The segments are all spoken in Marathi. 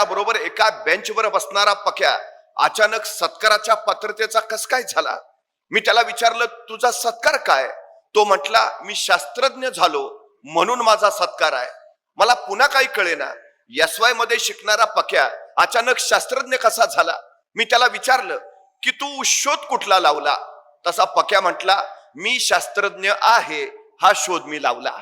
बरोबर एका बेंचवर बसणारा पक्या अचानक सत्काराच्या पात्रतेचा कस काय झाला? मी त्याला विचारलं तुझा सत्कार काय? तो म्हटला मी शास्त्रज्ञ झालो म्हणून माझा सत्कार आहे. मला पुन्हा काही कळेना. एस वायमध्ये शिकणारा पक्या अचानक शास्त्रज्ञ कसा झाला? मी त्याला विचारलं की तू शोध कुठला लावला? तसा पक्या म्हटला मी शास्त्रज्ञ आहे हा शोध मी लावला.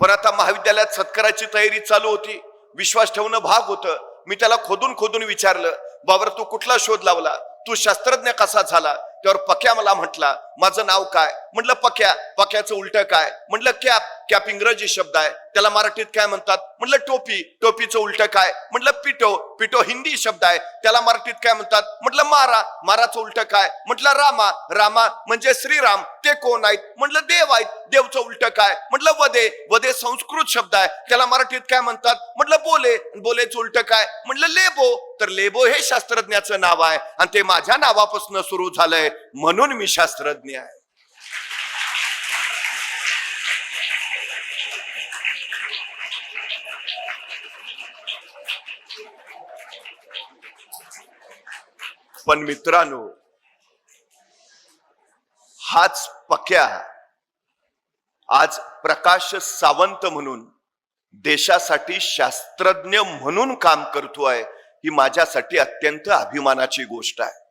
पण आता महाविद्यालयात सत्काराची तयारी चालू होती. विश्वास ठेवणं भाग होतं. मी त्याला खोदून खोदून विचारलं बाबर तू कुठला शोध लावला? तू शास्त्रज्ञ कसा झाला? त्यावर पक्या मला म्हटला माझं नाव काय? म्हटलं पख्या. पख्याचं उलट काय? म्हटलं कॅप. कॅप इंग्रजी शब्द आहे. त्याला मराठीत काय म्हणतात? म्हटलं टोपी. टोपीचं उलट काय? म्हटलं पिटो. पिटो हिंदी शब्द आहे. त्याला मराठीत काय म्हणतात? म्हटलं मारा. माराचं उलट काय? म्हटलं रामा. रामा म्हणजे श्रीराम. ते कोण आहेत? म्हटलं देव आहेत. देवचं उलट काय? म्हटलं वदे वदे संस्कृत शब्द आहे. त्याला मराठीत काय म्हणतात? म्हटलं बोले. बोलेचं उलट काय? म्हटलं लेबो. तर लेबो हे शास्त्रज्ञाचं नाव आहे. आणि ते माझ्या नावापासून सुरू झालंय. म्हणून मी शास्त्रज्ञ. आहे. पण मित्रांनो हाच पक्या आज प्रकाश सावंत म्हणून देशासाठी शास्त्रज्ञ म्हणून काम करतो आहे ही माझ्यासाठी अत्यंत अभिमानाची गोष्ट आहे.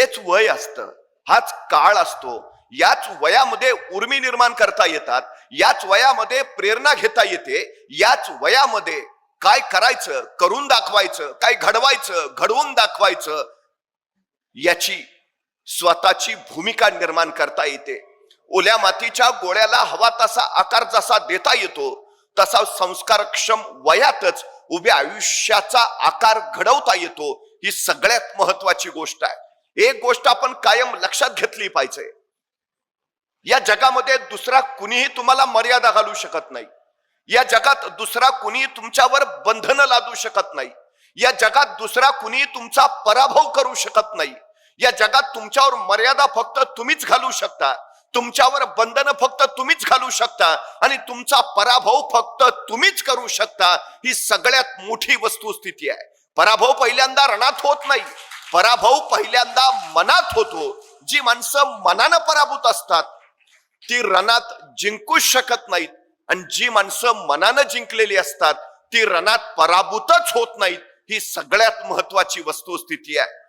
हेच वय असतं. हाच काळ असतो. याच वयामध्ये उर्मी निर्माण करता येतात. याच वयामध्ये प्रेरणा घेता येते. याच वयामध्ये काय करायचं करून दाखवायचं काय घडवायचं घडवून दाखवायचं याची स्वतःची भूमिका निर्माण करता येते. ओल्या मातीच्या गोळ्याला हवा तसा आकार जसा देता येतो तसा संस्कारक्षम वयातच उभ्या आयुष्याचा आकार घडवता येतो. ही सगळ्यात महत्वाची गोष्ट आहे. एक गोष्ट आपण कायम लक्षात घेतली पाहिजे. या जगामध्ये दुसरा कुणीही तुम्हाला मर्यादा घालू शकत नाही. या जगात दुसरा कुणी तुमच्यावर बंधन लादू शकत नाही. या जगात दुसरा कुणी तुमचा पराभव करू शकत नाही. या जगात तुमच्यावर मर्यादा फक्त तुम्हीच घालू शकता. तुमच्यावर बंधन फक्त तुम्हीच घालू शकता आणि तुमचा पराभव फक्त तुम्हीच करू शकता. ही सगळ्यात मोठी वस्तुस्थिती आहे. पराभव पहिल्यांदा रणात होत नाही. पराभव पहिल्यांदा मनात होतो. जी माणसं मनानं पराभूत असतात ती रणात जिंकूच शकत नाहीत. आणि जी माणसं मनानं जिंकलेली असतात ती रणात पराभूतच होत नाहीत. ही सगळ्यात महत्वाची वस्तुस्थिती आहे.